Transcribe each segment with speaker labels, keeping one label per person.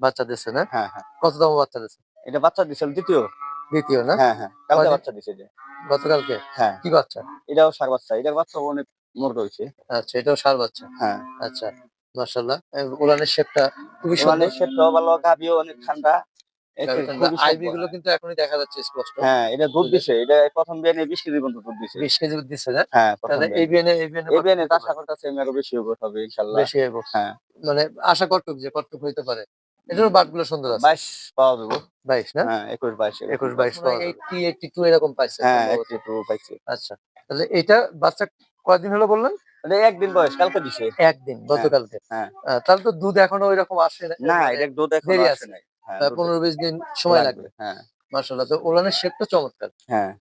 Speaker 1: বাচ্চা দিচ্ছে না?
Speaker 2: হ্যাঁ হ্যাঁ।
Speaker 1: কত দাম বাচ্চা দিচ্ছে
Speaker 2: এটা বাচ্চা দিছিল দ্বিতীয়।
Speaker 1: দ্বিতীয় না?
Speaker 2: হ্যাঁ হ্যাঁ। কালকে বাচ্চা দিছে এটা।
Speaker 1: গতকালকে?
Speaker 2: হ্যাঁ।
Speaker 1: কি বাচ্চা?
Speaker 2: এটাও সার বাচ্চা। এটার বাচ্চা অনেক মোট রয়েছে
Speaker 1: আচ্ছা এটাও সার বাচ্চা?
Speaker 2: হ্যাঁ।
Speaker 1: আচ্ছা ওলানের শেপটা খুবই সুন্দর।
Speaker 2: ভালো গাবিও অনেক ঠান্ডা।
Speaker 1: আইবি গুলো কিন্তু এখনই দেখা যাচ্ছে স্পষ্ট।
Speaker 2: হ্যাঁ এটা দুধ দিছে। এটা প্রথম বিয়ানে কেজি পর্যন্ত দুধ দিছে।
Speaker 1: বিশ কেজি না?
Speaker 2: হ্যাঁ
Speaker 1: তাহলে এই বিয়ানে এই বিয়ানে
Speaker 2: এই বিয়ানে তার সাথে কাছে আরও বেশি হবে হ্যাঁ
Speaker 1: মানে আশা কতটুক যে কতটুক হইতে পারে। এটারও সুন্দর আছে।
Speaker 2: পাওয়া যাব।
Speaker 1: বাইশ না?
Speaker 2: হ্যাঁ একুশ বাইশ এরকম।
Speaker 1: পাইছে।
Speaker 2: হ্যাঁ
Speaker 1: আচ্ছা। তাহলে এটা বাচ্চা কয়দিন হলো বললেন?
Speaker 2: মানে একদিন বয়স কালকে দিছে।
Speaker 1: একদিন গতকালকে।
Speaker 2: হ্যাঁ।
Speaker 1: আহ, তাহলে তো দুধ এখনও ওইরকম আসে না?
Speaker 2: না এটা দুধ এখন আসে হ্যাঁ,
Speaker 1: পনেরো বিশ দিন সময় লাগবে।
Speaker 2: হ্যাঁ।
Speaker 1: মার্শাল্লাহ তো ওলানের শেপটা চমৎকার।
Speaker 2: হ্যাঁ।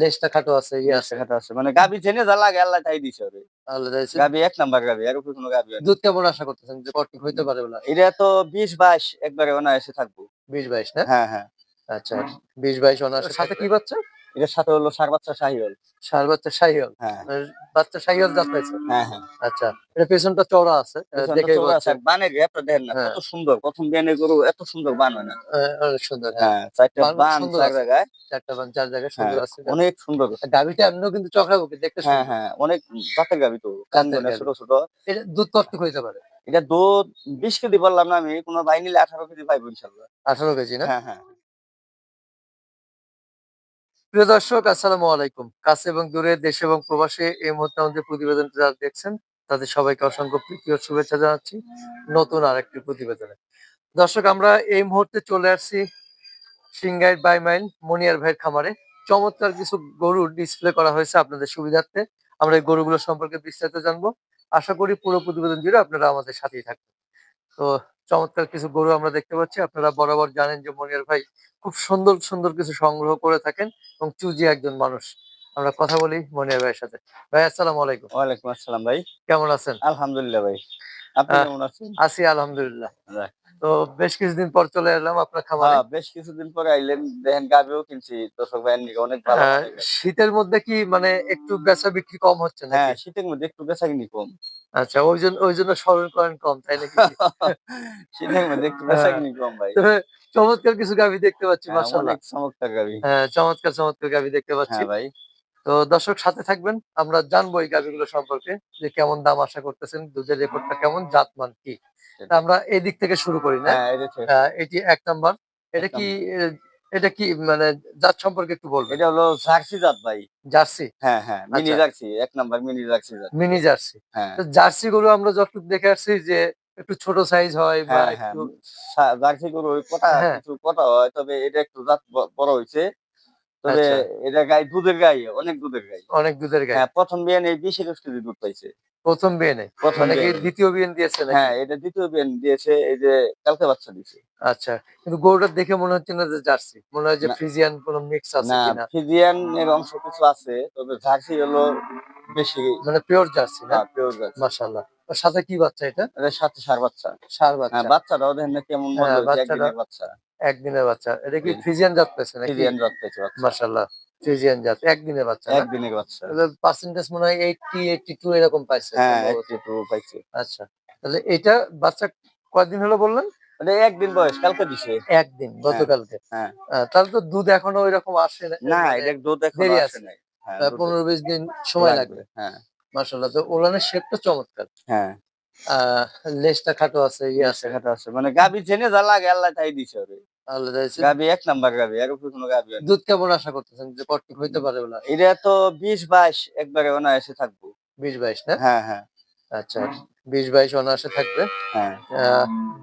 Speaker 1: লেজটা খাটো আছে ইয়ে আছে।
Speaker 2: খাটো আছে। মানে গাবি জেনে যা লাগে আল্লাহ তাই দিছে ওরে।
Speaker 1: আলাদা আছে।
Speaker 2: গাবি এক নাম্বার গাবি আর উপরে কোনো গাবি
Speaker 1: দুধ কেমন আশা করতেছেন যে হইতে পারে বলে?
Speaker 2: এটা তো বিশ বাইশ একবারে অনায়াসে থাকব।
Speaker 1: বিশ বাইশ না?
Speaker 2: হ্যাঁ হ্যাঁ।
Speaker 1: আচ্ছা বিশ বাইশ অনার্স সাথে কি বাচ্চা?
Speaker 2: এটার সাথে হলো সার বাচ্চা শাহিওল
Speaker 1: সার বাচ্চা শাহিওল
Speaker 2: হ্যাঁ।
Speaker 1: বাচ্চা শাহিওল জাত পাইছে
Speaker 2: হ্যাঁ হ্যাঁ।
Speaker 1: আচ্ছা এটা পেছনটা চওড়া আছে
Speaker 2: আছে, বানের গ্যাপটা দেখেন না
Speaker 1: হ্যাঁ।
Speaker 2: কত সুন্দর প্রথম বিয়ানে গরু এত সুন্দর বান হয় না।
Speaker 1: অনেক সুন্দর হ্যাঁ।
Speaker 2: চারটা
Speaker 1: বান
Speaker 2: চার জায়গায়।
Speaker 1: চারটা বান চার জায়গায় সুন্দর আছে।
Speaker 2: অনেক সুন্দর।
Speaker 1: গাভিটা এমনিও কিন্তু চকরাবুকি দেখতে
Speaker 2: হ্যাঁ হ্যাঁ অনেক জাতের গাবি তো ছোট ছোট।
Speaker 1: এটা দুধ কতটুকু হইতে পারে?
Speaker 2: এটা দুধ বিশ কেজি বললাম না আমি কোনো বাই নিলে আঠারো কেজি পাইবো ইনশাল্লাহ।
Speaker 1: আঠারো কেজি না?
Speaker 2: হ্যাঁ হ্যাঁ।
Speaker 1: প্রিয় দর্শক, আসসালামু আলাইকুম। কাছে এবং দূরে দেশে এবং প্রবাসে এই মুহূর্তে আমাদের প্রতিবেদনটা যারা দেখছেন, তাদের সবাইকে অসংখ্য প্রীতি ও শুভেচ্ছা জানাচ্ছি নতুন আর একটি প্রতিবেদনে। দর্শক, আমরা এই মুহূর্তে চলে আসছি সিংগাইট বাই মাইল মনিয়ার ভাইয়ের খামারে। চমৎকার কিছু গরু ডিসপ্লে করা হয়েছে আপনাদের সুবিধার্থে। আমরা এই গরুগুলো সম্পর্কে বিস্তারিত জানব। আশা করি পুরো প্রতিবেদন জুড়ে আপনারা আমাদের সাথেই থাকবেন। তো চমৎকার কিছু গরু আমরা দেখতে পাচ্ছি। আপনারা বরাবর জানেন যে মনিয়ার ভাই খুব সুন্দর সুন্দর কিছু সংগ্রহ করে থাকেন এবং চুজি একজন মানুষ। আমরা কথা বলি মনিয়ার ভাইয়ের সাথে। ভাই আসসালাম আলাইকুম।
Speaker 2: ওয়ালাইকুম আসসালাম ভাই।
Speaker 1: কেমন আছেন?
Speaker 2: আলহামদুলিল্লাহ ভাই। আপনি কেমন আছেন?
Speaker 1: আছি আলহামদুলিল্লাহ। তো বেশ কিছুদিন পর চলে এলাম আপনার খামারে।
Speaker 2: হ্যাঁ বেশ কিছুদিন পরে আইলেন দেখেন গাবিও কিনছি দর্শক নিকে অনেক ভালো
Speaker 1: শীতের মধ্যে কি মানে একটু বেচা বিক্রি কম হচ্ছে
Speaker 2: হ্যাঁ শীতের মধ্যে একটু বেচা কিনি কম।
Speaker 1: আচ্ছা ওই জন্য ওই জন্য স্মরণ করেন কম তাই নাকি?
Speaker 2: শীতের মধ্যে একটু বেচা
Speaker 1: হ্যাঁ।
Speaker 2: কিনি কম ভাই।
Speaker 1: চমৎকার কিছু গাভি দেখতে পাচ্ছি
Speaker 2: হ্যাঁ,
Speaker 1: মাশাআল্লাহ।
Speaker 2: অনেক চমৎকার গাবি
Speaker 1: হ্যাঁ চমৎকার চমৎকার গাভি দেখতে পাচ্ছি।
Speaker 2: হ্যাঁ ভাই।
Speaker 1: তো দর্শক সাথে থাকবেন। আমরা জানব এই গাভিগুলো সম্পর্কে যে কেমন দাম আশা করতেছেন দুধের রেকর্ডটা কেমন জাতমান কি? আমরা এই দিক থেকে শুরু করি না।
Speaker 2: হ্যাঁ এটা।
Speaker 1: আহ, এটি এক নাম্বার। এটা কি এটা কি মানে জাত সম্পর্কে একটু বলবেন?
Speaker 2: এটা হলো জার্সি জাত ভাই।
Speaker 1: জার্সি?
Speaker 2: হ্যাঁ হ্যাঁ মিনি
Speaker 1: আচ্ছা।
Speaker 2: জার্সি এক নাম্বার মিনি জার্সি জাত।
Speaker 1: Mini jersey.
Speaker 2: হ্যাঁ।
Speaker 1: তো জার্সি গরু আমরা যতটুকু দেখে আসছি যে একটু ছোট সাইজ হয় বা
Speaker 2: হ্যাঁ হ্যাঁ।
Speaker 1: একটু
Speaker 2: জার্সি গরু কটা
Speaker 1: হ্যাঁ।
Speaker 2: কিছু কটা হয় তবে এটা একটু জাত বড় হয়েছে। তবে
Speaker 1: আচ্ছা।
Speaker 2: এটা গাই দুধের গাই অনেক দুধের গাই।
Speaker 1: অনেক দুধের গায়ে
Speaker 2: হ্যাঁ প্রথম বিয়ানে বিশ একুশ কেজি দুধ পাইছে।
Speaker 1: প্রথম বিয়ে নেই?
Speaker 2: প্রথম
Speaker 1: দ্বিতীয় বিয়ে দিয়েছে
Speaker 2: হ্যাঁ এটা দ্বিতীয় বিয়ান দিয়েছে এই যে কালকে বাচ্চা দিয়েছে।
Speaker 1: আচ্ছা কিন্তু গরুটা দেখে মনে হচ্ছে না যে জার্সি? মনে হয় যে। ফ্রিজিয়ান কোন মিক্স আছে
Speaker 2: না
Speaker 1: কিনা?
Speaker 2: ফিজিয়ান এর অংশ কিছু আছে তবে জার্সি হলো বেশি
Speaker 1: মানে পিওর জার্সি না?
Speaker 2: Pure jersey.
Speaker 1: মাশাআল্লাহ। সাথে কি বাচ্চা এটা?
Speaker 2: এটার সাথে সার বাচ্চা।
Speaker 1: সার
Speaker 2: হ্যাঁ
Speaker 1: বাচ্চা
Speaker 2: বাচ্চাটাও দেখেন না কেমন
Speaker 1: হ্যাঁ, বাচ্চাটা-
Speaker 2: বাচ্চা।
Speaker 1: একদিনের বাচ্চা। এটা কি ফ্রিজিয়ান জাত পেয়েছে নাকি?
Speaker 2: ফিজিয়ান জাত পেয়েছে বাচ্চা।
Speaker 1: মাশাআল্লাহ ফ্রিজিয়ান জাত একদিনের বাচ্চা
Speaker 2: একদিনের বাচ্চা।
Speaker 1: পার্সেন্টেজ মনে হয় এরকম পাইছে
Speaker 2: হ্যাঁ পাইছে।
Speaker 1: আচ্ছা তাহলে এটা বাচ্চা কয়দিন হলো বললেন?
Speaker 2: মানে একদিন বয়স কালকে দিছে।
Speaker 1: একদিন গতকালকে।
Speaker 2: হ্যাঁ।
Speaker 1: তাহলে তো দুধ এখনও ওইরকম আসে না?
Speaker 2: না এটা দুধ এখন আসে হ্যাঁ দুধ
Speaker 1: পনেরো বিশ দিন সময় লাগবে।
Speaker 2: হ্যাঁ।
Speaker 1: মাশাআল্লাহ তো ওলানের শেপটা চমৎকার।
Speaker 2: হ্যাঁ।
Speaker 1: লেজটা খাটো আছে ইয়ে আছে।
Speaker 2: সেখানে আছে মানে গাবি জেনে যা লাগে আল্লাহ তাই দিছে ওরে।
Speaker 1: আলাদা আছে।
Speaker 2: গাবি এক নাম্বার গাবি আর উপরে কোনো গাবি
Speaker 1: দুধ কেমন আশা করতেছেন যে কটটুক হইতে পারে
Speaker 2: এটা তো বিশ বাইশ একবারে অনায়াসে থাকব।
Speaker 1: বিশ বাইশ না?
Speaker 2: হ্যাঁ হ্যাঁ।
Speaker 1: আচ্ছা বিশ বাইশ অনায়াসে থাকবে।
Speaker 2: হ্যাঁ।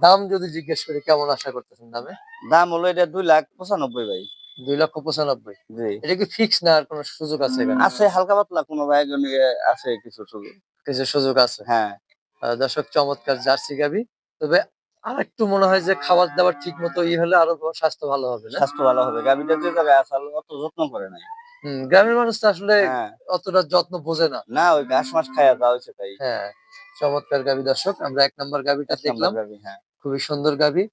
Speaker 1: দাম যদি জিজ্ঞেস করি কেমন আশা করতেছেন দামে?
Speaker 2: দাম হলো এটা দুই লাখ পঁচানব্বই ভাই।
Speaker 1: দুই লক্ষ পঁচানব্বই। এটা কি ফিক্স না আর কোনো সুযোগ আছে
Speaker 2: আছে হালকা পাতলা কোনো ভাই আছে কিছু সুযোগ।
Speaker 1: কিছু সুযোগ আছে?
Speaker 2: হ্যাঁ।
Speaker 1: দর্শক চমৎকার জার্সি গাবি তবে আর একটু মনে হয় যে খাবার দাবার ঠিক মতো ই হলে আরও স্বাস্থ্য ভালো হবে
Speaker 2: স্বাস্থ্য ভালো হবে। গাবিটা যে জায়গায় আছে অত যত্ন করে নাই।
Speaker 1: হম গ্রামের মানুষ তো আসলে
Speaker 2: হ্যাঁ।
Speaker 1: অতটা যত্ন বোঝে না।
Speaker 2: না ওই ঘাস মাস যাওয়া হয়েছে তাই।
Speaker 1: হ্যাঁ চমৎকার গাবি দর্শক আমরা এক নম্বর গাবিটা দেখলাম।
Speaker 2: হ্যাঁ।
Speaker 1: খুবই সুন্দর গাবি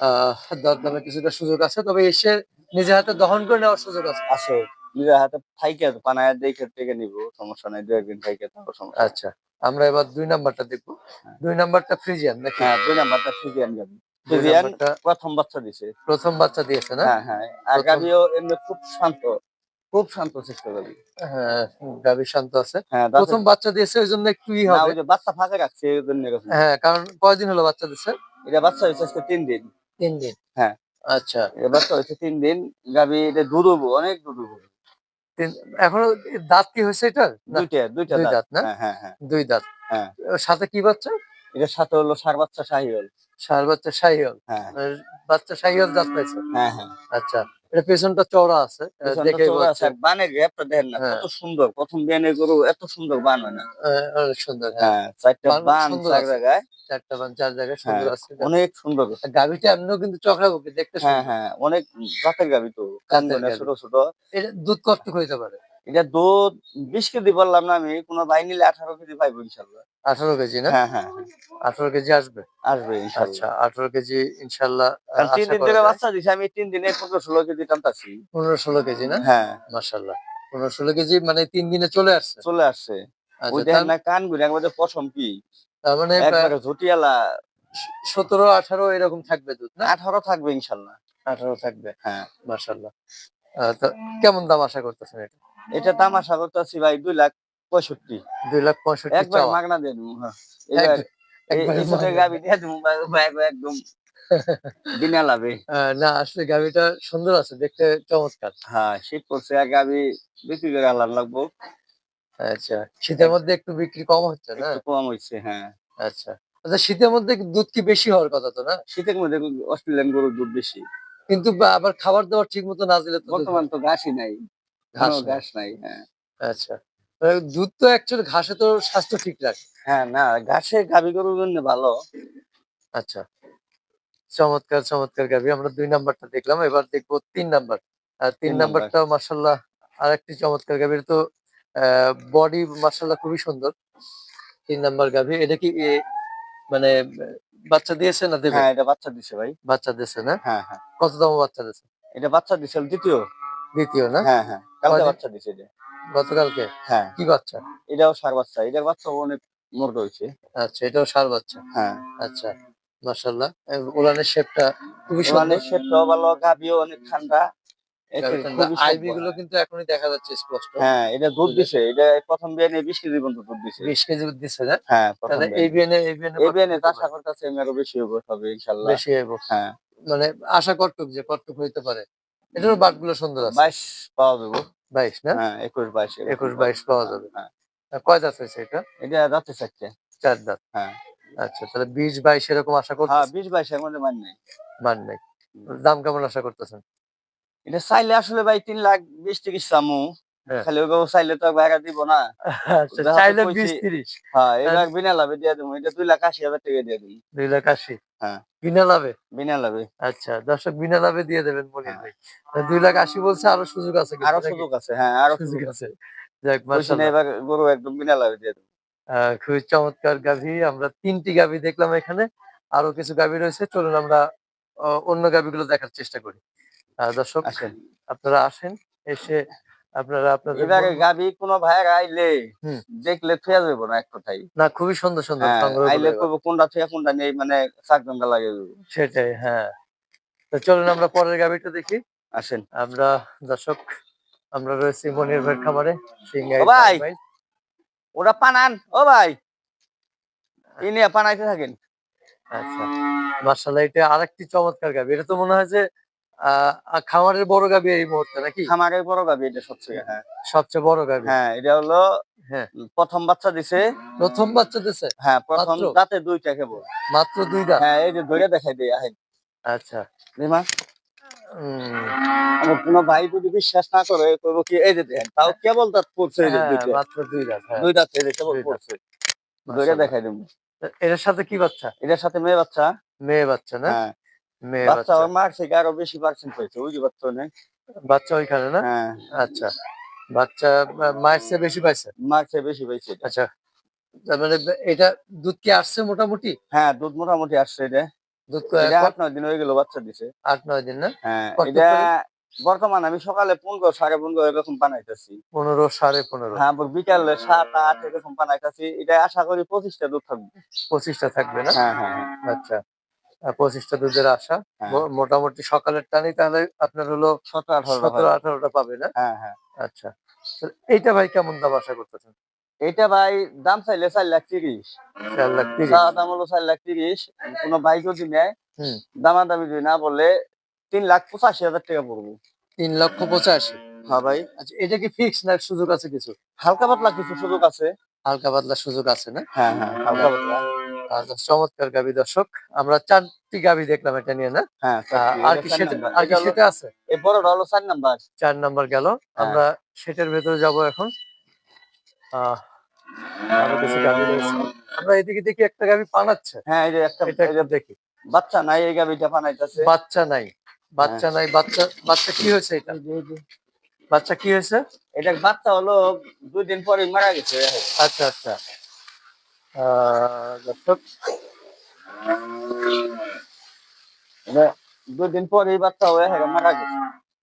Speaker 1: আহ দরদামে কিছুটা সুযোগ আছে তবে এসে নিজে হাতে দহন করে নেওয়ার সুযোগ আছে।
Speaker 2: আছে। নিজের হাতে থাইকে পানায় দেখে থেকে নিব সমস্যা নাই দু একদিন থাইকে তারপর সমস্যা
Speaker 1: আচ্ছা আমরা এবার দুই নাম্বারটা দেখব।
Speaker 2: হ্যাঁ।
Speaker 1: দুই নাম্বারটা ফ্রিজিয়ান নাকি?
Speaker 2: হ্যাঁ দুই নাম্বারটা
Speaker 1: দুই
Speaker 2: ফিজিয়ান
Speaker 1: নাম্বারটা
Speaker 2: প্রথম বাচ্চা দিছে।
Speaker 1: প্রথম বাচ্চা দিয়েছে না?
Speaker 2: হ্যাঁ হ্যাঁ আর গাবিও এমনি খুব শান্ত খুব শান্ত শিষ্ট গাবি।
Speaker 1: হ্যাঁ গাবি শান্ত আছে।
Speaker 2: হ্যাঁ
Speaker 1: প্রথম বাচ্চা দিয়েছে ওই জন্য একটু ই হবে।
Speaker 2: ওই বাচ্চা ফাঁকা রাখছে এই জন্য
Speaker 1: হ্যাঁ কারণ কয়দিন হলো বাচ্চা দিচ্ছে
Speaker 2: এটা বাচ্চা হয়েছে আজকে তিন দিন।
Speaker 1: তিন দিন।
Speaker 2: হ্যাঁ।
Speaker 1: আচ্ছা।
Speaker 2: এবার তো হয়েছে তিন দিন গাবি এটা দুধ হব অনেক দুধ হব
Speaker 1: এখনও দাঁত কি হয়েছে এটা
Speaker 2: দুইটা দুইটা দাঁত।
Speaker 1: না?
Speaker 2: হ্যাঁ হ্যাঁ হ্যাঁ।
Speaker 1: দুই দাঁত।
Speaker 2: হ্যাঁ।
Speaker 1: সাথে কি বাচ্চা?
Speaker 2: এটার সাথে হলো সার বাচ্চা শাহিওল
Speaker 1: সার বাচ্চা শাহিওল
Speaker 2: হ্যাঁ
Speaker 1: বাচ্চা শাহিওল দাঁত পাইছে?
Speaker 2: হ্যাঁ হ্যাঁ।
Speaker 1: আচ্ছা। এটা পেছনটা চওড়া আছে দেখে
Speaker 2: বানের গ্যাপটা দেখেন না
Speaker 1: হ্যাঁ।
Speaker 2: কত সুন্দর। প্রথম বিয়ানের গরু এত সুন্দর বান হয় না।
Speaker 1: অনেক সুন্দর হ্যাঁ।
Speaker 2: হ্যাঁ চারটা
Speaker 1: বান
Speaker 2: চার জায়গায়।
Speaker 1: চারটা বান চার জায়গায় সুন্দর
Speaker 2: হ্যাঁ,
Speaker 1: আছে।
Speaker 2: অনেক সুন্দর।
Speaker 1: গাভিটা এমনিও কিন্তু চকরাবুকি দেখতে
Speaker 2: হ্যাঁ হ্যাঁ অনেক জাতের গাবি তো ছোট ছোট।
Speaker 1: এটা দুধ কষ্ট হইতে পারে।
Speaker 2: এটা দুধ বিশ কেজি বললাম না আমি কোনো ভাই নিলে আঠারো কেজি পাইবো ইনশাল্লাহ।
Speaker 1: আঠারো কেজি না?
Speaker 2: হ্যাঁ হ্যাঁ।
Speaker 1: আঠারো কেজি আসবে?
Speaker 2: আসবে
Speaker 1: আচ্ছা আঠারো কেজি ইনশাল্লাহ
Speaker 2: তিন দিন ধরে বাচ্চা দিছে আমি তিন দিনে পনেরো ষোলো কেজি টানতাছি।
Speaker 1: পনেরো ষোলো কেজি না?
Speaker 2: হ্যাঁ।
Speaker 1: মাসাল্লাহ পনেরো ষোলো কেজি মানে তিন দিনে চলে আসছে?
Speaker 2: চলে আসছে।
Speaker 1: আচ্ছা
Speaker 2: ওই দেখেন না কান ঘুরে একবারে পশম কি?
Speaker 1: তার মানে
Speaker 2: ঝুটিয়ালা
Speaker 1: সতেরো আঠারো এরকম থাকবে দুধ না?
Speaker 2: আঠারো থাকবে ইনশাল্লাহ।
Speaker 1: আঠারো থাকবে।
Speaker 2: হ্যাঁ।
Speaker 1: মাসাল্লাহ তো কেমন দাম আশা করতেছেন এটা?
Speaker 2: এটা দাম আশা করতেছি ভাই দুই লাখ পঁয়ষট্টি।
Speaker 1: দুই লাখ পঁয়ষট্টি
Speaker 2: একবার মাগনা দিয়ে দেবো হ্যাঁ। গাবি দিয়ে দেবো একদম বিনা লাভে।
Speaker 1: না আসলে সুন্দর আছে দেখতে চমৎকার।
Speaker 2: হ্যাঁ শীত পড়ছে আর গাবি বিক্রি করে আলার লাগবো।
Speaker 1: আচ্ছা শীতের মধ্যে একটু বিক্রি কম হচ্ছে না?
Speaker 2: কম হ্যাঁ।
Speaker 1: আচ্ছা আচ্ছা শীতের মধ্যে দুধ কি বেশি হওয়ার কথা তো না?
Speaker 2: শীতের মধ্যে অস্ট্রেলিয়ান গরুর দুধ বেশি।
Speaker 1: কিন্তু আবার খাবার দাবার ঠিক মতো না দিলে তো
Speaker 2: বর্তমান তো ঘাসই নাই।
Speaker 1: ঘাস
Speaker 2: ঘাস নাই হ্যাঁ।
Speaker 1: আচ্ছা। দুধ তো অ্যাকচুয়ালি ঘাসে তো স্বাস্থ্য ঠিক রাখে।
Speaker 2: হ্যাঁ না ঘাসে গাবি গরুর জন্য ভালো।
Speaker 1: আচ্ছা। চমৎকার চমৎকার গাভি। আমরা দুই নাম্বারটা দেখলাম এবার দেখব তিন নাম্বার। আর তিন নাম্বারটা মার্শাল্লাহ আর একটি চমৎকার গাভীর তো বডি মার্শাল্লাহ খুবই সুন্দর। তিন নাম্বার গাভী। এটা কি মানে বাচ্চা দিয়েছে না দেবে?
Speaker 2: হ্যাঁ এটা বাচ্চা দিছে ভাই।
Speaker 1: বাচ্চা দিয়েছে না?
Speaker 2: হ্যাঁ হ্যাঁ।
Speaker 1: কত দাম বাচ্চা দিয়েছে?
Speaker 2: এটা বাচ্চা দিছে দ্বিতীয়।
Speaker 1: দ্বিতীয় না?
Speaker 2: হ্যাঁ হ্যাঁ। কালকে বাচ্চা দিছে এটা।
Speaker 1: গতকালকে?
Speaker 2: হ্যাঁ।
Speaker 1: কি বাচ্চা?
Speaker 2: এটাও সার বাচ্চা। এটার বাচ্চা অনেক মোট হয়েছে।
Speaker 1: আচ্ছা এটাও সার বাচ্চা?
Speaker 2: হ্যাঁ।
Speaker 1: আচ্ছা মার্শাল্লাহ উলানের শেপটা খুবই
Speaker 2: মানে
Speaker 1: সুন্দর
Speaker 2: সেটাও ভালো গাবিও অনেক ঠান্ডা।
Speaker 1: আইবি গুলো কিন্তু এখনই দেখা যাচ্ছে স্পষ্ট।
Speaker 2: হ্যাঁ এটা দুধ দিছে। এটা প্রথম বিয়ানে বিশ কেজি পর্যন্ত দুধ দিছে।
Speaker 1: বিশ কেজি দিচ্ছে না?
Speaker 2: হ্যাঁ প্রথম
Speaker 1: তাহলে এই বিয়ানে এই বিয়ানে
Speaker 2: এই বিয়ানে তো আশা করতেছে আমি আরও বেশি হবে হবে ইনশাল্লাহ
Speaker 1: বেশি হইব।
Speaker 2: হ্যাঁ।
Speaker 1: মানে আশা করতুক যে কতটুক হইতে পারে? এটারও বাটগুলো সুন্দর আছে।
Speaker 2: বাইশ পাওয়া যাবে
Speaker 1: বাইশ না?
Speaker 2: হ্যাঁ একুশ বাইশ
Speaker 1: একুশ বাইশ পাওয়া যাবে।
Speaker 2: হ্যাঁ
Speaker 1: কয় দাঁত হয়েছে এটা?
Speaker 2: এটা রাতে চারটে।
Speaker 1: চার দাঁত।
Speaker 2: হ্যাঁ।
Speaker 1: আচ্ছা তাহলে বিশ বাইশ এরকম আশা
Speaker 2: হ্যাঁ
Speaker 1: করতেছেন
Speaker 2: বিশ বাইশের মধ্যে মান নাই।
Speaker 1: মান নাই। দাম কেমন আশা করতেছেন?
Speaker 2: এটা চাইলে আসলে ভাই তিন লাখ বিশ তিরিশ চামু।
Speaker 1: হ্যাঁ।
Speaker 2: খালি ওইভাবে চাইলে তো ভাড়া দিব না।
Speaker 1: আচ্ছা চাইলে বিশ তিরিশ।
Speaker 2: হ্যাঁ এবার বিনা লাভে দিয়ে দেবো। এটা দুই লাখ আশি হাজার টাকা দিয়ে দিই
Speaker 1: দুই লাখ আশি।
Speaker 2: হ্যাঁ।
Speaker 1: বিনা লাভে?
Speaker 2: বিনা লাভে।
Speaker 1: আচ্ছা দর্শক বিনা লাভে দিয়ে দেবেন
Speaker 2: হ্যাঁ।
Speaker 1: ভাই। দুই লাখ আশি বলছে আরও সুযোগ আছে আরও
Speaker 2: সুযোগ আছে হ্যাঁ আরও
Speaker 1: সুযোগ আছে। যাক
Speaker 2: এবার গরু একদম বিনা লাভে দিয়ে দেবো
Speaker 1: আহ, খুবই চমৎকার গাভী। আমরা তিনটি গাভী দেখলাম এখানে। আরও কিছু গাভী রয়েছে। চলুন আমরা অন্য গাভীগুলো দেখার চেষ্টা করি। দর্শক
Speaker 2: আসেন।
Speaker 1: আপনারা আসেন এসে আপনারা আপনাদের
Speaker 2: গাবি কোনো ভাইয়ের আইলে। দেখলে থুয়া যাব না এক কথাই
Speaker 1: না খুবই সুন্দর সুন্দর
Speaker 2: হ্যাঁ,
Speaker 1: সংগ্রহ
Speaker 2: আইলে করব কোনটা থুয়া কোনটা নেই মানে লাগে
Speaker 1: সেটাই হ্যাঁ। তো চলুন আমরা পরের গাভীটা দেখি।
Speaker 2: আসেন।
Speaker 1: আমরা দর্শক আমরা রয়েছি মনির ভাইয়ের খামারে সিংহাই
Speaker 2: ও ভাই! ওটা পানান ও ভাই! পানাইতে থাকেন।
Speaker 1: আচ্ছা। মার্শাল্লাহ এটা আরেকটি চমৎকার গাভী এটা তো মনে হয় যে খামারের বড় গাভী এই মুহূর্তে নাকি?
Speaker 2: খামারের বড় গাবি এটা সবচেয়ে হ্যাঁ।
Speaker 1: সবচেয়ে বড় গাভী
Speaker 2: হ্যাঁ এটা হলো
Speaker 1: হ্যাঁ।
Speaker 2: প্রথম বাচ্চা দিছে।
Speaker 1: প্রথম বাচ্চা দিছে?
Speaker 2: হ্যাঁ প্রথম দাঁতে দুইটা কেবল
Speaker 1: মাত্র দুই দাঁত?
Speaker 2: হ্যাঁ এই যে ধরে দেখাই দেয় আহেন।
Speaker 1: আচ্ছা।
Speaker 2: রিমা?
Speaker 1: উম,
Speaker 2: আমার কোনো ভাই যদি বিশ্বাস না করে করব কি এই যে দেখেন তাও কেবল দাঁত পড়ছে এই যে
Speaker 1: হ্যাঁ, মাত্র দুই দাঁত হ্যাঁ।
Speaker 2: দুই দাঁত এই যে কেবল পড়ছে। ধরে দেখাই দেবো।
Speaker 1: এটার সাথে কি বাচ্চা?
Speaker 2: এটার সাথে মেয়ে বাচ্চা।
Speaker 1: মেয়ে বাচ্চা না?
Speaker 2: হ্যাঁ।
Speaker 1: মেয়ে
Speaker 2: বাচ্চা
Speaker 1: বাচ্চা।
Speaker 2: মার থেকে আরও বেশি পার্সেন্ট হয়েছে? ওই যে বাচ্চা নেই
Speaker 1: বাচ্চা ওইখানে না?
Speaker 2: হ্যাঁ।
Speaker 1: আচ্ছা। বাচ্চা আহ, মায়ের চেয়ে বেশি পাইছে?
Speaker 2: চেয়ে বেশি পাইছে
Speaker 1: আচ্ছা। তার মানে এটা দুধ কি আসছে মোটামুটি?
Speaker 2: হ্যাঁ দুধ মোটামুটি আসছে এটা।
Speaker 1: দুধ ক-
Speaker 2: আট নয় দিন হয়ে গেল বাচ্চা দিছে।
Speaker 1: আট নয় দিন না?
Speaker 2: হ্যাঁ এটা বর্তমান আমি সকালে পনেরো সাড়ে পনেরো এরকম বানাইতেছি।
Speaker 1: পনেরো সাড়ে পনেরো।
Speaker 2: হ্যাঁ বিকালে সাত আট এরকম বানাইতেছি। এটা আশা করি পঁচিশটা দুধ থাকবে।
Speaker 1: পঁচিশটা থাকবে না?
Speaker 2: হ্যাঁ হ্যাঁ হ্যাঁ।
Speaker 1: আচ্ছা। পঁচিশটা দুধের আশা।
Speaker 2: হ্যাঁ।
Speaker 1: মোটামুটি সকালের টানি তাহলে আপনার হলো
Speaker 2: সতেরো
Speaker 1: আঠারোটা পাবে না?
Speaker 2: হ্যাঁ হ্যাঁ।
Speaker 1: আচ্ছা। এইটা ভাই কেমন দাম আশা করতেছেন?
Speaker 2: এটা ভাই দাম চাইলে চার লাখ তিরিশ।
Speaker 1: চার লাখ তিরিশ।
Speaker 2: দাম হলো চার লাখ তিরিশ। কোনো বাইক যদি নেয়
Speaker 1: হুম।
Speaker 2: দামাদামি যদি না বলে তিন লাখ পঁচাশি হাজার টাকা পড়ব।
Speaker 1: তিন লক্ষ পঁচাশি?
Speaker 2: হ্যাঁ ভাই।
Speaker 1: আচ্ছা এটা কি ফিক্স না সুযোগ আছে কিছু?
Speaker 2: হালকা পাতলা কিছু সুযোগ আছে।
Speaker 1: হালকা পাতলা সুযোগ আছে না?
Speaker 2: হ্যাঁ হ্যাঁ হালকা পাতলা।
Speaker 1: আচ্ছা, চমৎকার গাবি দর্শক। আমরা চারটি গাবি দেখলাম এটা নিয়ে না?
Speaker 2: হ্যাঁ
Speaker 1: আর কি সেটা আর কি সেটা আছে?
Speaker 2: এই বড়টা হলো চার নাম্বার।
Speaker 1: চার নাম্বার গেল। আমরা সেটার ভেতরে যাব এখন। আহ, আমরা এদিকে দেখি একটা গাবি পানাচ্ছে
Speaker 2: হ্যাঁ এই যে একটা
Speaker 1: এটা দেখি।
Speaker 2: বাচ্চা নাই এই গাবিটা বানাইতেছে
Speaker 1: বাচ্চা নাই। বাচ্চা নাই বাচ্চা বাচ্চা কি হয়েছে এটা? বাচ্চা কি হয়েছে?
Speaker 2: এটা বাচ্চা হলো দুই দিন পরে মারা গেছে।
Speaker 1: আচ্ছা আচ্ছা। দর্শক।
Speaker 2: এটা দুই দিন বাচ্চা হয়ে হ্যাঁ মারা গেছে।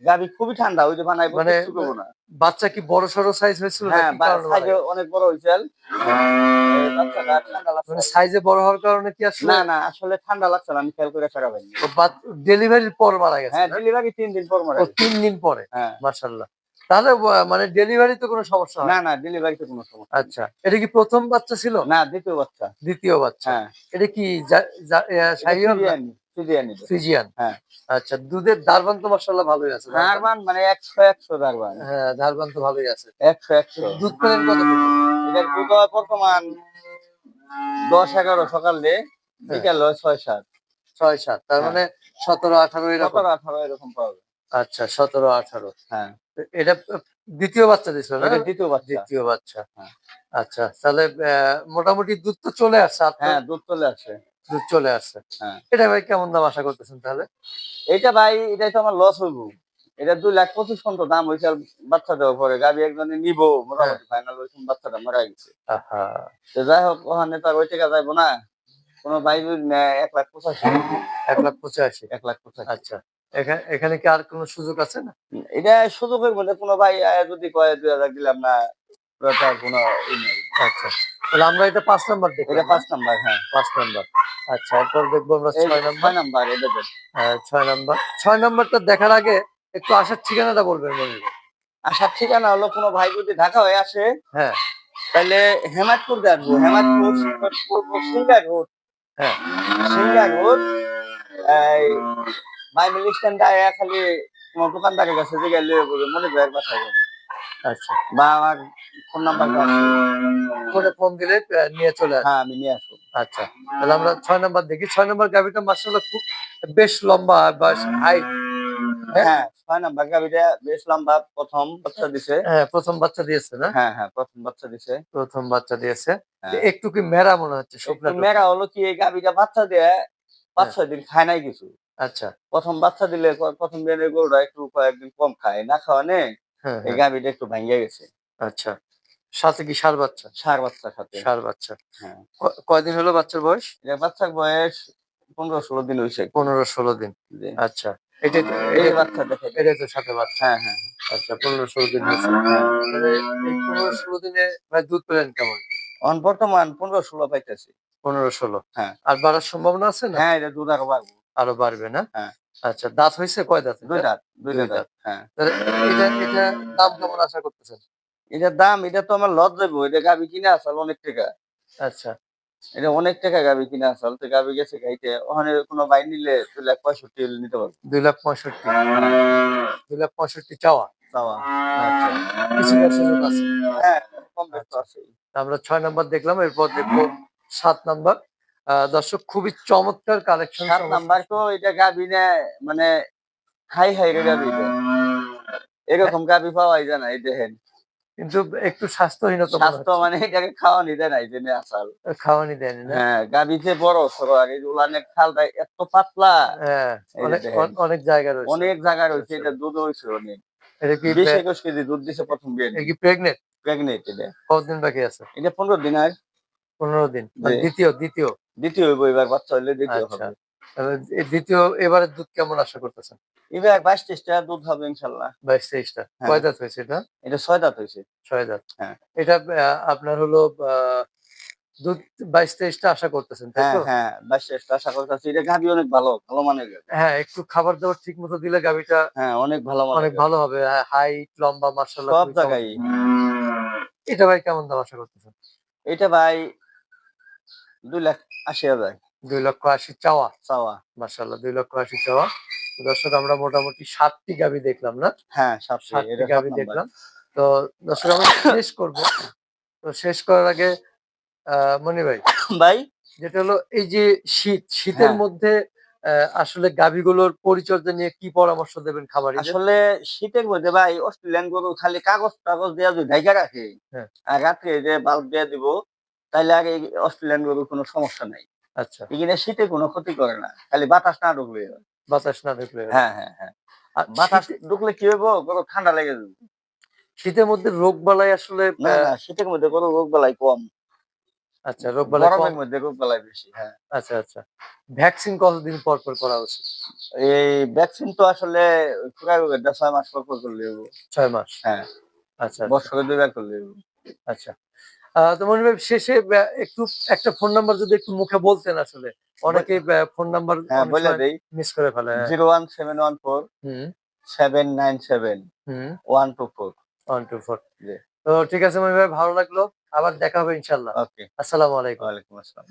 Speaker 2: গাবি খুবই ঠান্ডা ওই যে বানাই
Speaker 1: মানে বাচ্চা কি বড় সড়ো সাইজ হয়েছিল
Speaker 2: হ্যাঁ সাইজে অনেক বড় ঠান্ডা
Speaker 1: মানে সাইজে বড় হওয়ার কারণে কি আসলে
Speaker 2: না না আসলে ঠান্ডা লাগছে আমি খেয়াল করে
Speaker 1: ডেলিভারির পর মারা গেছে
Speaker 2: হ্যাঁ? ডেলিভারি তিন দিন পর মারা
Speaker 1: তিন দিন পরে
Speaker 2: হ্যাঁ।
Speaker 1: মার্শাল্লাহ তাহলে মানে ডেলিভারি তো কোনো সমস্যা
Speaker 2: না
Speaker 1: না
Speaker 2: না ডেলিভারিতে কোনো সমস্যা
Speaker 1: আচ্ছা এটা কি প্রথম বাচ্চা ছিল?
Speaker 2: না দ্বিতীয় বাচ্চা।
Speaker 1: দ্বিতীয় বাচ্চা।
Speaker 2: হ্যাঁ।
Speaker 1: এটা কি?
Speaker 2: ফিজিয়ানি হ্যাঁ।
Speaker 1: আচ্ছা দুধের তো ভালোই আছে।
Speaker 2: মানে একশো একশো দারবান
Speaker 1: হ্যাঁ তো ভালোই আছে।
Speaker 2: একশো একশো।
Speaker 1: দুধ পেলেন কতটুকু
Speaker 2: এটার দুধ হয় বর্তমান দশ এগারো সকালে বিকাল ছয় সাত।
Speaker 1: ছয় সাত। তার
Speaker 2: হ্যাঁ।
Speaker 1: মানে সতেরো আঠারো এরকম।
Speaker 2: সতেরো আঠারো এরকম পাবে
Speaker 1: আচ্ছা সতেরো আঠারো।
Speaker 2: হ্যাঁ।
Speaker 1: এটা দ্বিতীয় বাচ্চা দিছিল না?
Speaker 2: দ্বিতীয় বাচ্চা।
Speaker 1: দ্বিতীয় বাচ্চা।
Speaker 2: হ্যাঁ।
Speaker 1: আচ্ছা তাহলে মোটামুটি দুধ তো চলে আসছে
Speaker 2: হ্যাঁ দুধ চলে আসে
Speaker 1: দুধ চলে আসছে।
Speaker 2: হ্যাঁ।
Speaker 1: এটা ভাই কেমন দাম আশা করতেছেন তাহলে?
Speaker 2: এইটা ভাই এটাই তো আমার লস হইব। এটা দুই লাখ পঁচিশ পর্যন্ত দাম হয়েছে আর বাচ্চা দেওয়ার পরে গাবি একজনে নিব মোটামুটি ফাইনাল সময় বাচ্চাটা মারা গেছে। তো যাই হোক ওখানে তার ওই টাকা যাইবো না। কোনো ভাই এক লাখ পঁচাশি।
Speaker 1: এক লাখ পঁচাশি।
Speaker 2: এক লাখ পঁচাশি।
Speaker 1: আচ্ছা। এখানে এখানে কি আর কোনো সুযোগ আছে না?
Speaker 2: এটা সুযোগের মধ্যে কোনো ভাই যদি কয় দুই হাজার দিলাম না কোনো।
Speaker 1: আচ্ছা। তাহলে আমরা এটা পাঁচ নাম্বার দেখি
Speaker 2: এটা পাঁচ নাম্বার হ্যাঁ।
Speaker 1: পাঁচ নাম্বার। আচ্ছা এরপর দেখব আমরা ছয় নাম্বার।
Speaker 2: ছয় নাম্বার এটা
Speaker 1: হ্যাঁ, ছয় নাম্বার। ছয় নাম্বারটা দেখার আগে একটু আসার ঠিকানাটা বলবেন।
Speaker 2: আসার ঠিকানা হলো কোনো ভাই যদি ঢাকা হয়ে আসে
Speaker 1: হ্যাঁ।
Speaker 2: তাহলে হেমাদপুর আসব হেমাদপুর সিঙ্গাপুর সিঙ্গা রোড।
Speaker 1: হ্যাঁ।
Speaker 2: সিঙ্গা রোড বাইবেল স্ট্যান্ড আয়া খালি কোনো দোকানদারের কাছে যে গেলে মনে একবার থাকবে
Speaker 1: আচ্ছা।
Speaker 2: বা আমার ফোন নাম্বারটা আছে।
Speaker 1: ফোনে ফোন দিলে নিয়ে চলে
Speaker 2: হ্যাঁ আমি নিয়ে আসব।
Speaker 1: আচ্ছা। তাহলে আমরা ছয় নাম্বার দেখি। ছয় নাম্বার গাভিটা মার্শাল্লাহ খুব বেশ লম্বা বা হাইট হ্যাঁ।
Speaker 2: হ্যাঁ ছয় নাম্বার বেশ লম্বা। প্রথম বাচ্চা দিছে।
Speaker 1: হ্যাঁ প্রথম বাচ্চা দিয়েছে না?
Speaker 2: হ্যাঁ হ্যাঁ প্রথম বাচ্চা দিছে।
Speaker 1: প্রথম বাচ্চা দিয়েছে।
Speaker 2: হ্যাঁ।
Speaker 1: একটু কি মেরা মনে হচ্ছে
Speaker 2: মেয়েরা হলো কি এই গাবিটা বাচ্চা দিয়ে পাঁচ ছয় দিন খায় নাই কিছু।
Speaker 1: আচ্ছা
Speaker 2: প্রথম বাচ্চা দিলে প্রথম দিনের গরুটা একটু কয়েকদিন কম খায় না খাওয়ানে
Speaker 1: হ্যাঁ
Speaker 2: এই
Speaker 1: হ্যাঁ,
Speaker 2: গাবিটা একটু ভাঙ্গে গেছে।
Speaker 1: আচ্ছা সাথে কি সার বাচ্চা?
Speaker 2: সার বাচ্চার সাথে।
Speaker 1: সার বাচ্চা।
Speaker 2: হ্যাঁ।
Speaker 1: কয়দিন হলো বাচ্চার বয়স?
Speaker 2: বাচ্চার বয়স পনেরো ষোলো দিন হয়েছে
Speaker 1: পনেরো ষোলো দিন। আচ্ছা এটা
Speaker 2: এই বাচ্চা দেখে
Speaker 1: এটাই তো সাথে বাচ্চা।
Speaker 2: হ্যাঁ হ্যাঁ
Speaker 1: আচ্ছা পনেরো ষোলো দিন হয়েছে পনেরো ষোলো দিনে ভাই দুধ পেলেন কেমন?
Speaker 2: অন বর্তমান পনেরো ষোলো পাইতেছি।
Speaker 1: পনেরো ষোলো।
Speaker 2: হ্যাঁ।
Speaker 1: আর বাড়ার সম্ভাবনা আছে না?
Speaker 2: হ্যাঁ এটা দুধ আরও বাড়বো।
Speaker 1: আরও বাড়বে না?
Speaker 2: হ্যাঁ।
Speaker 1: আচ্ছা দাঁত হয়েছে কয় দাঁত
Speaker 2: দুই? দাঁত দুই দাঁত। হ্যাঁ।
Speaker 1: এটা এটা দাম কেমন আশা করতেছেন?
Speaker 2: এটার দাম এটা তো আমার লস যাব এটা গাবি কিনে আসল অনেক টাকা।
Speaker 1: আচ্ছা।
Speaker 2: এটা অনেক টাকা গাবি কিনে আসল তো গাবি গেছে গাইতে ওখানে কোনো বাই নিলে দুই লাখ পঁয়ষট্টি নিতে পারব।
Speaker 1: দুই লাখ পঁয়ষট্টি। দুই লাখ পঁয়ষট্টি চাওয়া?
Speaker 2: চাওয়া।
Speaker 1: আচ্ছা কিছুটা সুযোগ আছে?
Speaker 2: হ্যাঁ কম বেশ
Speaker 1: আমরা ছয় নাম্বার দেখলাম এরপর দেখব সাত নাম্বার। দর্শক খুবই চমৎকার কালেকশন
Speaker 2: সাত নাম্বার তো এটা গাবি নেয় মানে হাই হাই রে গাবি। এরকম গাবি পাওয়াই যায় না এই দেখেন।
Speaker 1: কিন্তু একটু স্বাস্থ্যহীনতা
Speaker 2: স্বাস্থ্য মানে এটাকে খাওয়া নিতে নাই জেনে আসাল।
Speaker 1: খাওয়ানি দেয়নি না?
Speaker 2: হ্যাঁ গাবিতে বড় সরো আর এই উলানের খালটা এত পাতলা।
Speaker 1: হ্যাঁ অনেক অনেক জায়গা রয়েছে।
Speaker 2: অনেক জায়গা রয়েছে এটা দুধ হয়েছে অনেক।
Speaker 1: এটা কি
Speaker 2: বিশ একুশ কেজি দুধ দিছে প্রথম বিয়ে
Speaker 1: এটা কি প্রেগনেন্ট
Speaker 2: প্রেগনেন্ট এটা।
Speaker 1: কতদিন বাকি আছে?
Speaker 2: এটা পনেরো দিন আর।
Speaker 1: পনেরো দিন মানে দ্বিতীয় দ্বিতীয়।
Speaker 2: দ্বিতীয় এবার বাচ্চা হইলে দ্বিতীয়
Speaker 1: আচ্ছা।
Speaker 2: হবে।
Speaker 1: দ্বিতীয় এবারে দুধ কেমন আশা করতেছেন?
Speaker 2: এবার বাইশ তেইশটা দুধ হবে ইনশাল্লাহ।
Speaker 1: বাইশ তেইশটা।
Speaker 2: হ্যাঁ।
Speaker 1: কয় দাঁত হয়েছে এটা?
Speaker 2: এটা ছয় দাঁত হয়েছে।
Speaker 1: ছয় দাঁত।
Speaker 2: হ্যাঁ।
Speaker 1: এটা আপনার হলো দুধ বাইশ তেইশটা আশা করতেছেন তাই
Speaker 2: হ্যাঁ
Speaker 1: তো?
Speaker 2: হ্যাঁ বাইশ আশা করতেছি। এটা গাভি অনেক ভালো ভালো মানের
Speaker 1: হ্যাঁ একটু খাবার দাবার ঠিক মতো দিলে গাভিটা
Speaker 2: হ্যাঁ অনেক ভালো
Speaker 1: অনেক ভালো হবে। হাইট লম্বা
Speaker 2: সব জায়গায়।
Speaker 1: এটা ভাই কেমন দাম আশা করতেছেন?
Speaker 2: এটা ভাই দুই লাখ আশি হাজার।
Speaker 1: দুই লক্ষ আশি চাওয়া?
Speaker 2: চাওয়া।
Speaker 1: মার্শাল্লাহ দুই লক্ষ আশি চাওয়া। দর্শক আমরা মোটামুটি সাতটি গাভি দেখলাম না?
Speaker 2: হ্যাঁ সাতটি
Speaker 1: গাভি দেখলাম। তো দর্শক আমরা শেষ করব। তো শেষ করার আগে মনি ভাই।
Speaker 2: ভাই?
Speaker 1: যেটা হলো এই যে শীত শীতের
Speaker 2: হ্যাঁ।
Speaker 1: মধ্যে আসলে গাভিগুলোর পরিচর্যা নিয়ে কি পরামর্শ দেবেন খামারি
Speaker 2: আসলে শীতের মধ্যে ভাই অস্ট্রেলিয়ান গরু খালি কাগজ টাগজ দেওয়া যদি ঢাকা রাখে
Speaker 1: হ্যাঁ।
Speaker 2: আর রাত্রে যে বাল্ব দিয়ে দিব তাইলে আগে অস্ট্রেলিয়ান গরু কোনো সমস্যা নাই।
Speaker 1: আচ্ছা।
Speaker 2: এখানে শীতে কোনো ক্ষতি করে না খালি বাতাস না ঢুকলে
Speaker 1: বাতাস না ঢুকলে
Speaker 2: হ্যাঁ। হ্যাঁ হ্যাঁ
Speaker 1: আর
Speaker 2: বাতাস ঢুকলে কি হইব? গরু ঠান্ডা লেগে যাবে।
Speaker 1: শীতের মধ্যে রোগ বালাই আসলে
Speaker 2: না
Speaker 1: আহ,
Speaker 2: না শীতের মধ্যে গরু রোগ বেলায় কম।
Speaker 1: আচ্ছা রোগ বালাই
Speaker 2: গরমের মধ্যে রোগ বেলায় বেশি হ্যাঁ।
Speaker 1: আচ্ছা আচ্ছা। ভ্যাকসিন কতদিন পর পর করা উচিত?
Speaker 2: এই ভ্যাকসিন তো আসলে পুরা রোগের ছয় মাস পর পর করলে
Speaker 1: ছয় মাস?
Speaker 2: হ্যাঁ।
Speaker 1: আচ্ছা আচ্ছা,
Speaker 2: বছরে দুইবার করলে
Speaker 1: আচ্ছা। তো মনে ভাই শেষে একটু একটা ফোন নাম্বার যদি একটু মুখে বলতেন আসলে। অনেকে ফোন নাম্বার
Speaker 2: বলে দেই।
Speaker 1: মিস করে ফেলে।
Speaker 2: Zero one seven one four seven nine seven one two four
Speaker 1: one two four. তো ঠিক আছে মনি ভাই ভালো লাগল। আবার দেখা হবে ইনশাল্লাহ আসসালামু আলাইকুম।
Speaker 2: ওয়ালাইকুম আসসালাম।